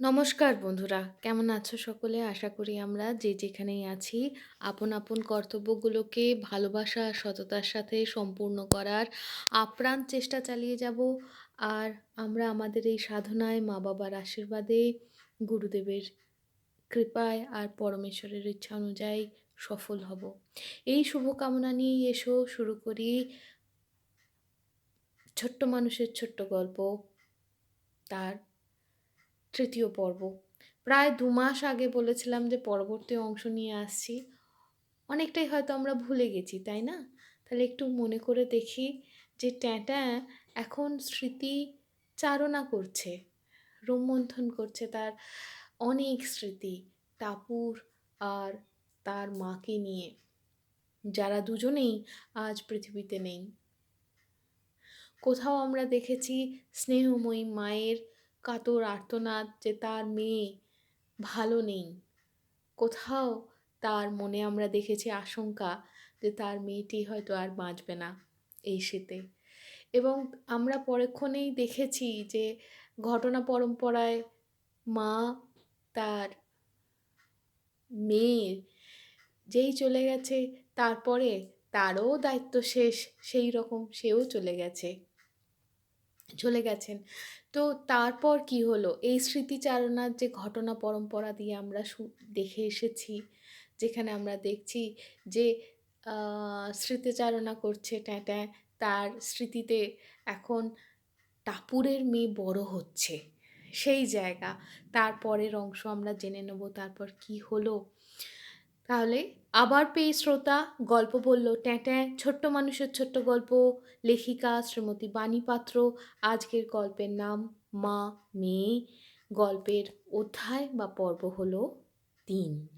নমস্কার বন্ধুরা, কেমন আছো সকলে? আশা করি আমরা যে যেখানেই আছি, আপন আপন কর্তব্যগুলোকে ভালোবাসা, সততার সাথে সম্পূর্ণ করার আপ্রাণ চেষ্টা চালিয়ে যাব। আর আমরা আমাদের এই সাধনায় মা বাবার আশীর্বাদে, গুরুদেবের কৃপায় আর পরমেশ্বরের ইচ্ছা অনুযায়ী সফল হব। এই শুভকামনা নিয়ে এসো, শুরু করি ছোট্ট মানুষের ছোট্ট গল্প। তার তৃতীয় পর্ব। প্রায় দু মাস আগে বলেছিলাম যে পরবর্তী অংশ নিয়ে আসছি। অনেকটাই হয়তো আমরা ভুলে গেছি, তাই না? তাহলে একটু মনে করে দেখি যে ট্যাঁটা এখন স্মৃতি চারণা করছে রোমন্থন করছে তার অনেক স্মৃতি টাপুর আর তার মাকে নিয়ে। যারা দুজনেই আজ পৃথিবীতে নেই। কোথাও আমরা দেখেছি স্নেহময়ী মায়ের কাতর আর্তনাদ যে তার মেয়ে ভালো নেই। কোথাও তার মনে আমরা দেখেছি আশঙ্কা যে তার মেয়েটি হয়তো আর বাঁচবে না এই শীতে। এবং আমরা পরক্ষণেই দেখেছি যে ঘটনা পরম্পরায় মা তার মেয়ের যেই চলে গেছে, তারপরে তারও দায়িত্ব শেষ, সেই রকম সেও চলে গেছে। চলে গেছেন। তো তারপর কি হলো? এই স্মৃতিচারণার যে ঘটনা পরম্পরা দিয়ে আমরা দেখে এসেছি, যেখানে আমরা দেখছি যে স্মৃতিচারণা করছে ট্যাঁ তার স্মৃতিতে এখন টাপুরের মেয়ে বড় হচ্ছে। সেই জায়গা। তারপরের অংশ আমরা জেনে নেব, তারপর কি হলো? তাহলে আবার পেয়ে শ্রোতা, গল্প বলল, ট্যাঁ ছোট্ট মানুষের ছোট্ট গল্প, লেখিকা শ্রীমতী বাণী পাত্র আজকের গল্পের নাম মা, মেয়ে, গল্পের অধ্যায় বা পর্ব হল তিন।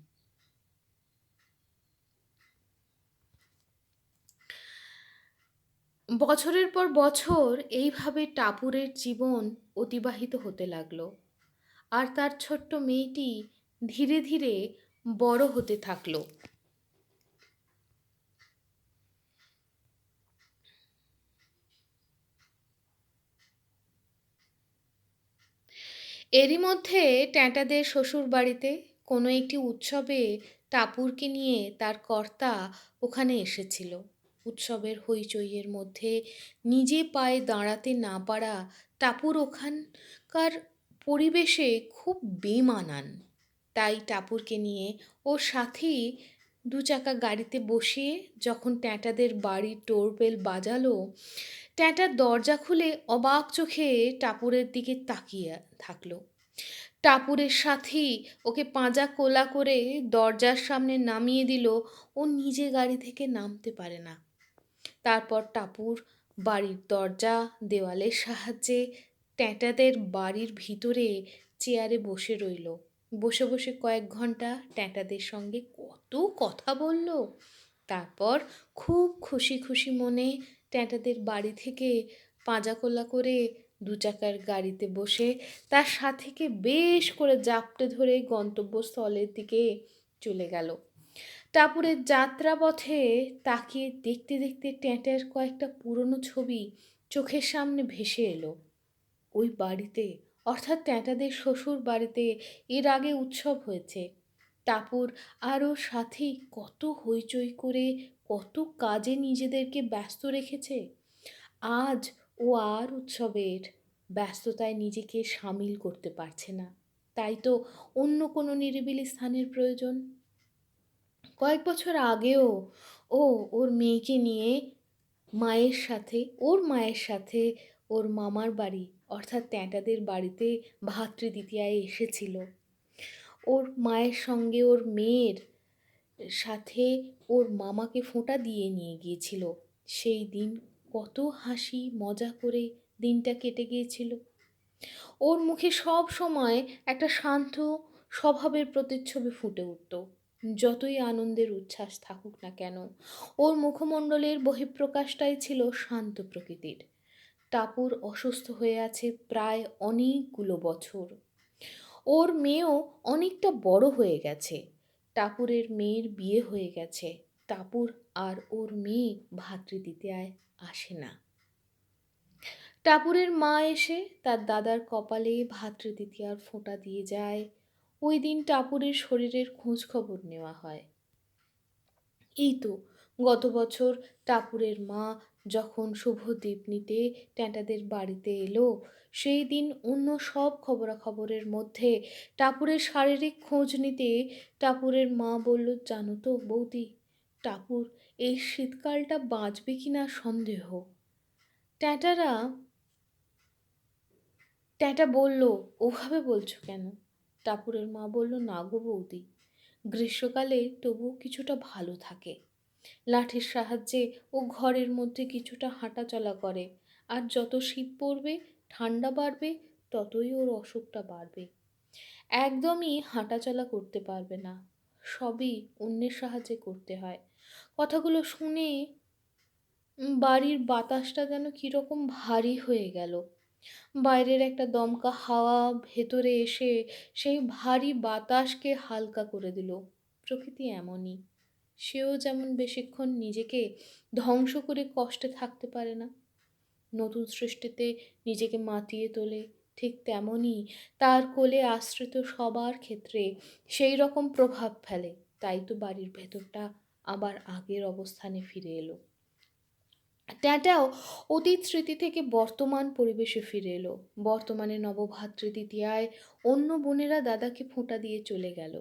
বছরের পর বছর এইভাবে টাপুরের জীবন অতিবাহিত হতে লাগল। আর তার ছোট্ট মেয়েটি ধীরে ধীরে বড় হতে থাকল। এরই মধ্যে ট্যাঁটাদের শ্বশুর বাড়িতে কোনো একটি উৎসবে টাপুরকে নিয়ে তার কর্তা ওখানে এসেছিল। উৎসবের হইচইয়ের মধ্যে নিজে পায়ে দাঁড়াতে না পারা টাপুর ওখানকার পরিবেশে খুব বেমানান। তাই টাপুরকে নিয়ে ওর সাথেই দু চাকা গাড়িতে বসিয়ে যখন ট্যাঁটাদের বাড়ির টোরবেল বাজালো ট্যাঁটার দরজা খুলে অবাক চোখে টাপুরের দিকে তাকিয়ে থাকল। টাপুরের সাথেই ওকে পাঁজা কোলা করে দরজার সামনে নামিয়ে দিল, ও নিজে গাড়ি থেকে নামতে পারে না। তারপর টাপুর বাড়ির দরজা, দেওয়ালের সাহায্যে ট্যাঁটাদের বাড়ির ভিতরে চেয়ারে বসে রইল। বসে বসে কয়েক ঘণ্টা ট্যাঁটাদের সঙ্গে কত কথা বলল। তারপর খুব খুশি খুশি মনে ট্যাঁটাদের বাড়ি থেকে পাঁজাকোলা করে দু চাকার গাড়িতে বসে তার সাথীকে বেশ করে জাপটে ধরে গন্তব্যস্থলের দিকে চলে গেল। টাপুরের যাত্রাপথে তাকিয়ে দেখতে দেখতে ট্যাঁটার কয়েকটা পুরনো ছবি চোখের সামনে ভেসে এলো। ওই বাড়িতে, অর্থাৎ ট্যাঁটাদের শ্বশুর বাড়িতে এর আগে উৎসব হয়েছে। টাপুর আরও সাথী কত হইচই করে কত কাজে নিজেদেরকে ব্যস্ত রেখেছে। আজ ও আর উৎসবের ব্যস্ততায় নিজেকে সামিল করতে পারছে না। তাই তো অন্য কোনো নিরিবিলি স্থানের প্রয়োজন। কয়েক বছর আগেও ও ওর মেয়েকে নিয়ে মায়ের সাথে, ওর মায়ের সাথে ওর মামার বাড়ি, অর্থাৎ ট্যাঁটাদের বাড়িতে ভাতৃদ্বিতীয়ায় এসেছিল। ওর মায়ের সঙ্গে ওর মেয়ের সাথে ওর মামাকে ফোঁটা দিয়ে নিয়ে গিয়েছিল। সেই দিন কত হাসি, মজা করে দিনটা কেটে গিয়েছিল। ওর মুখে সব সময় একটা শান্ত স্বভাবের প্রতিচ্ছবি ফুটে উঠত। যতই আনন্দের উচ্ছ্বাস থাকুক না কেন, ওর মুখমণ্ডলের বহিঃপ্রকাশটাই ছিল শান্ত প্রকৃতির। টাপুর অসুস্থ হয়ে আছে প্রায় অনেকগুলো বছর। ওর মেয়েও অনেকটা বড় হয়ে গেছে। টাপুরের মেয়ের বিয়ে হয়ে গেছে। টাপুর আর ওর মেয়ে ভাতৃদ্বিতীয়ায় আসে না। টাপুরের মা এসে তার দাদার কপালে ভাতৃদ্বিতীয়ার ফোঁটা দিয়ে যায়। ওই দিন টাপুরের শরীরের খোঁজ খবর নেওয়া হয়। এই তো গত বছর টাপুরের মা যখন শুভদ্বীপ নিতে ট্যাঁটাদের বাড়িতে এলো, সেই দিন অন্য সব খবরাখবরের মধ্যে টাপুরের শারীরিক খোঁজ নিতে টাপুরের মা বলল, জানো তো বৌদি, টাপুর, এই শীতকালটা বাঁচবে কি না সন্দেহ? ট্যাঁটারা, ট্যাঁটা বলল, ওভাবে বলছো কেন? টাপুরের মা বলল, না গো বৌদি, গ্রীষ্মকালে তবুও কিছুটা ভালো থাকে। লাঠির সাহায্যে ও ঘরের মধ্যে কিছুটা হাঁটাচলা করে। আর যত শীত পড়বে ঠান্ডা বাড়বে, ততই ওর অসুখটা বাড়বে। একদমই হাঁটাচলা করতে পারবে না। সবই অন্যের সাহায্যে করতে হয়। কথাগুলো শুনে বাড়ির বাতাসটা যেন কীরকম ভারী হয়ে গেল। বাইরের একটা দমকা হাওয়া ভেতরে এসে সেই ভারী বাতাসকে হালকা করে দিল। প্রকৃতি এমনই। সেও যেমন বেশিক্ষণ নিজেকে ধ্বংস করে কষ্টে থাকতে পারে না। নতুন সৃষ্টিতে নিজেকে মাতিয়ে তোলে ঠিক তেমনই তার কোলে আশ্রিত সবার ক্ষেত্রে সেই রকম প্রভাব ফেলে। তাই তো বাড়ির ভেতরটা আবার আগের অবস্থানে ফিরে এলো। ট্যাঁটাও অতীত স্মৃতি থেকে বর্তমান পরিবেশে ফিরে এলো। বর্তমানে নবভাতৃ দ্বিতীয়ায় অন্য বোনেরা দাদাকে ফোঁটা দিয়ে চলে গেল।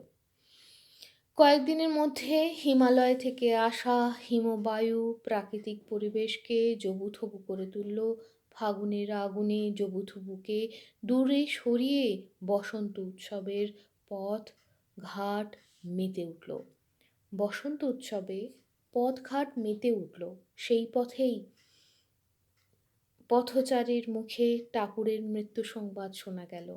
কয়েকদিনের মধ্যে হিমালয় থেকে আসা হিমবায়ু প্রাকৃতিক পরিবেশকে জবুথবু করে তুলল। ফাগুনের আগুনে জবুথবুকে দূরে সরিয়ে বসন্ত উৎসবের পথ ঘাট মেতে উঠল। বসন্ত উৎসবে পথঘাট মেতে উঠল। সেই পথেই পথচারীর মুখে টাপুরের মৃত্যু সংবাদ শোনা গেল।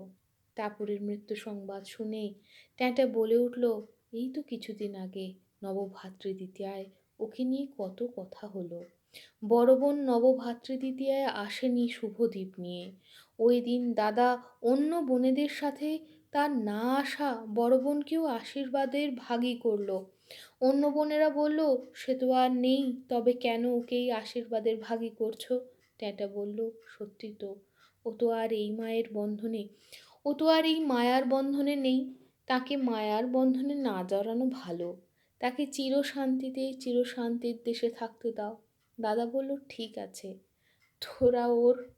টাপুরের মৃত্যু সংবাদ শুনে ট্যাঁটা বলে উঠল এই তো কিছুদিন আগে নবভাতৃদ্বিতীয়ায় ওকে নিয়ে কত কথা হলো। বড় বোন নবভাতৃদ্বিতীয়ায় আসেনি শুভদ্বীপ নিয়ে। ওই দিন দাদা অন্য বোনেদের সাথে তার না আসা বড় বোনকেও আশীর্বাদের ভাগই করল। অন্য বোনেরা বলল, সে তো আর নেই, তবে কেন ওকেই আশীর্বাদের ভাগই করছ? ট্যাঁটা বলল, সত্যি তো, ও তো আর এই মায়ের বন্ধনে, ও তো আর এই মায়ার বন্ধনে নেই। তাকে মায়ার বন্ধনে না জড়ানো ভালো। তাকে চিরশান্তিতে, চিরশান্তির দেশে থাকতে দাও। দাদা বলল, ঠিক আছে। তোরা ওর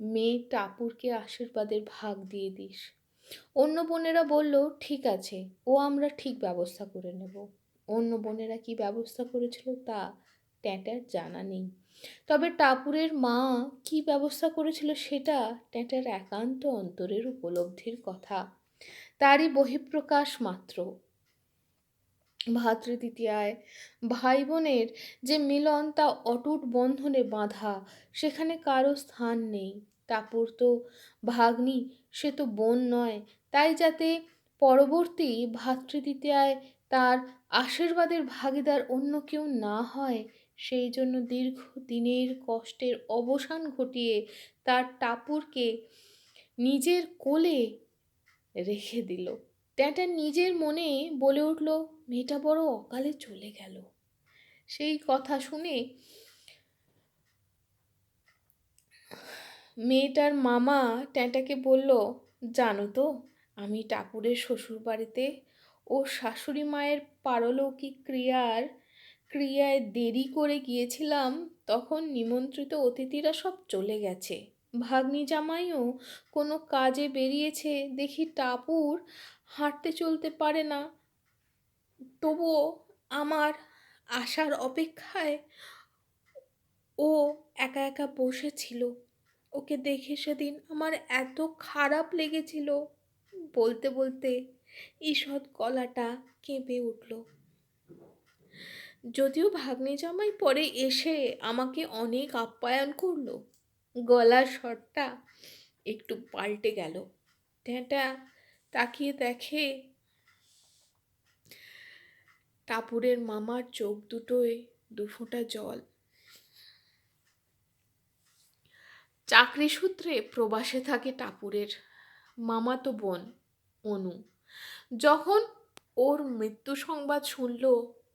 মেয়ে টাপুরকে আশীর্বাদের ভাগ দিয়ে দিস। অন্য বোনেরা বলল, ঠিক আছে, ও আমরা ঠিক ব্যবস্থা করে নেব। অন্য বোনেরা কি ব্যবস্থা করেছিল তা ট্যাঁটার জানা নেই। তবে টাপুরের মা কি ব্যবস্থা করেছিল সেটা ট্যাঁটার একান্ত অন্তরের উপলব্ধির কথা। তারই বহিঃপ্রকাশ মাত্র। ভাতৃ ভাতৃদ্বিতীয়ায় ভাই বোনের যে মিলন তা অটুট বন্ধনে বাঁধা, সেখানে কারও স্থান নেই। টাপুর তো ভাগ্নি, সে তো বোন নয়। তাই যাতে পরবর্তী ভাতৃদ্বিতীয়ায় তার আশীর্বাদের ভাগিদার অন্য কেউ না হয়, সেই জন্য দীর্ঘ দিনের কষ্টের অবসান ঘটিয়ে তার টাপুরকে নিজের কোলে রেখে দিল। ট্যাঁটা নিজের মনে বলে উঠল, মেয়েটা বড় অকালে চলে গেল। সেই কথা শুনে মেয়েটার মামা ট্যাঁটাকে বলল, জানো তো, আমি টাপুরের শ্বশুর বাড়িতে ও শাশুড়ি মায়ের পারলৌকিক ক্রিয়ার ক্রিয়ায় দেরি করে গিয়েছিলাম, তখন নিমন্ত্রিত অতিথিরা সব চলে গেছে। ভাগ্নি জামাইও কোনো কাজে বেরিয়েছে দেখি টাপুর হাঁটতে চলতে পারে না। তবুও আমার আসার অপেক্ষায় ও একা একা বসেছিল। ওকে দেখে সেদিন আমার এত খারাপ লেগেছিল। বলতে বলতে ঈষৎ গলাটা কেঁপে উঠল। যদিও ভাগ্নে জামাই পরে এসে আমাকে অনেক আপ্যায়ন করল। গলার স্বরটা একটু পাল্টে গেল। ট্যাঁটা তাকিয়ে দেখে টাপুরের মামার চোখ দুটোয় দুফোঁটা জল। চাকরি সূত্রে প্রবাসে থাকে টাপুরের মামাতো বোন অনু। যখন ওর মৃত্যু সংবাদ শুনল,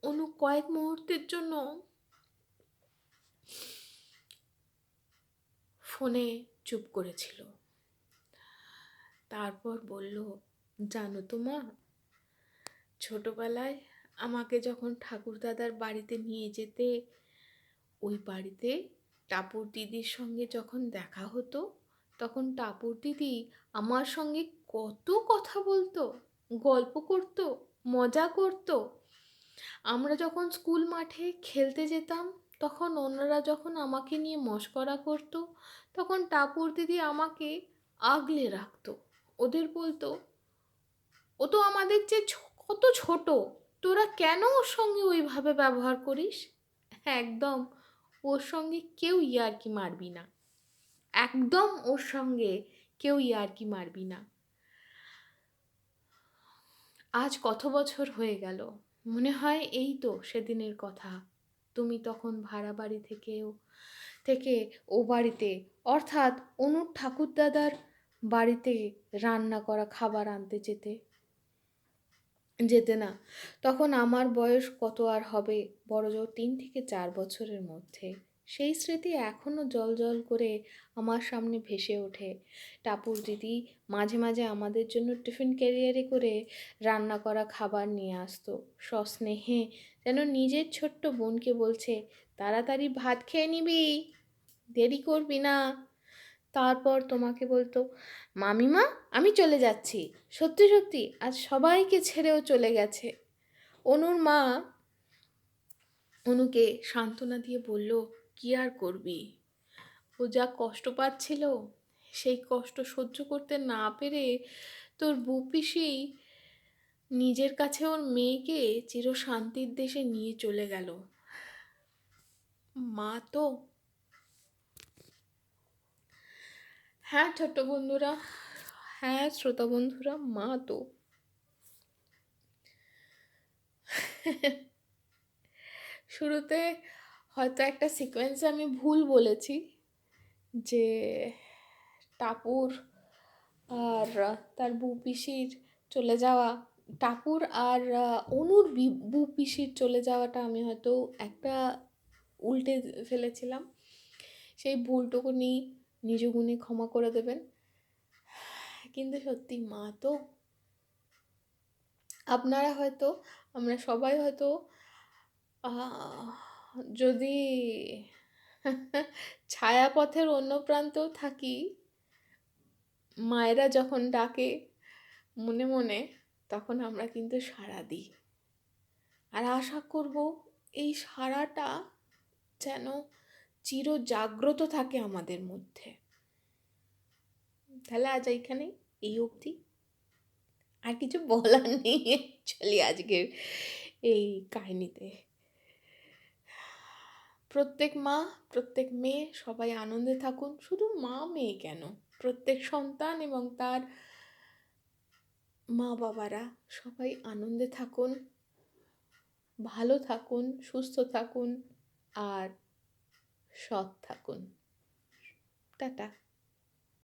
অনু কয়েক মুহূর্তের জন্য ফোনে চুপ করেছিল। তারপর বলল, জানো তো মা, ছোটবেলায় আমাকে যখন ঠাকুরদাদার বাড়িতে নিয়ে যেতে, ওই বাড়িতে টাপুর দিদির সঙ্গে যখন দেখা হতো, তখন টাপুর দিদি আমার সঙ্গে কত কথা বলতো, গল্প করতো, মজা করতো। আমরা যখন স্কুল মাঠে খেলতে যেতাম, তখন অন্যরা যখন আমাকে নিয়ে মস্করা করতো তখন টাপুর দিদি আমাকে আগলে রাখতো। ওদের বলতো, ও তো আমাদের ছো- কত ছোট, তোরা কেন ওর সঙ্গে ওইভাবে ব্যবহার করিস? একদম, ওর সঙ্গে কেউ ইয়ার্কি মারবি না। একদম ওর সঙ্গে কেউ ইয়ার্কি মারবি না। আজ কত বছর হয়ে গেল, মনে হয় এই তো সেদিনের কথা। তুমি তখন ভাড়া বাড়ি থেকেও থেকে ও বাড়িতে। অর্থাৎ অনুর ঠাকুরদাদার বাড়িতে রান্না করা খাবার আনতে যেতে। যেতে না। তখন আমার বয়স কত আর হবে? বড় জোর তিন থেকে চার বছরের মধ্যে। সেই স্মৃতি এখনও জল জল করে আমার সামনে ভেসে ওঠে। টাপুর দিদি মাঝে মাঝে আমাদের জন্য টিফিন ক্যারিয়ারে করে রান্না করা খাবার নিয়ে আসতো। সস্নেহে যেন নিজের ছোট্ট বোনকে বলছে, তাড়াতাড়ি ভাত খেয়ে নিবি। দেরি করবি না। তারপর তোমাকে বলতো, মামিমা, আমি চলে যাচ্ছি। সত্যি সত্যি, আজ সবাইকে ছেড়েও চলে গেছে। অনুর মা অনুকে সান্ত্বনা দিয়ে বলল, কি আর করবি? ও যা কষ্ট পাচ্ছিল, সেই কষ্ট সহ্য করতে না পেরে তোর বুপিসি নিজের কাছে ওর মেয়েকে চির শান্তির দেশে নিয়ে চলে গেল। মা তো হ্যাঁ ছোট্ট বন্ধুরা। হ্যাঁ শ্রোতা বন্ধুরা মা তো। শুরুতে হয়তো একটা সিকোয়েন্সে আমি ভুল বলেছি যে টাপুর আর তার বউ পিসির চলে যাওয়া টাপুর আর অনুর বি- বউ পিসির চলে যাওয়াটা আমি হয়তো একটা উল্টে ফেলেছিলাম। সেই ভুলটুকু নিয়ে নিজ গুণে ক্ষমা করে দেবেন। কিন্তু সত্যি মা তো, আপনারা হয়তো, আমরা সবাই হয়তো যদি ছায়াপথের অন্য প্রান্তেও থাকি, মায়েরা যখন ডাকে মনে মনে, তখন আমরা কিন্তু সাড়া দিই। আর আশা করব এই সাড়াটা যেন চির জাগ্রত থাকে আমাদের মধ্যে। তাহলে আজ এইখানে এই অবধি। আর কিছু বলার নেই চলি আজকের এই কাহিনীতে। প্রত্যেক মা, প্রত্যেক মেয়ে সবাই আনন্দে থাকুন। শুধু মা মেয়ে কেন? প্রত্যেক সন্তান এবং তার মা বাবারা সবাই আনন্দে থাকুন, ভালো থাকুন, সুস্থ থাকুন, আর সৎ থাকুন। টাটা।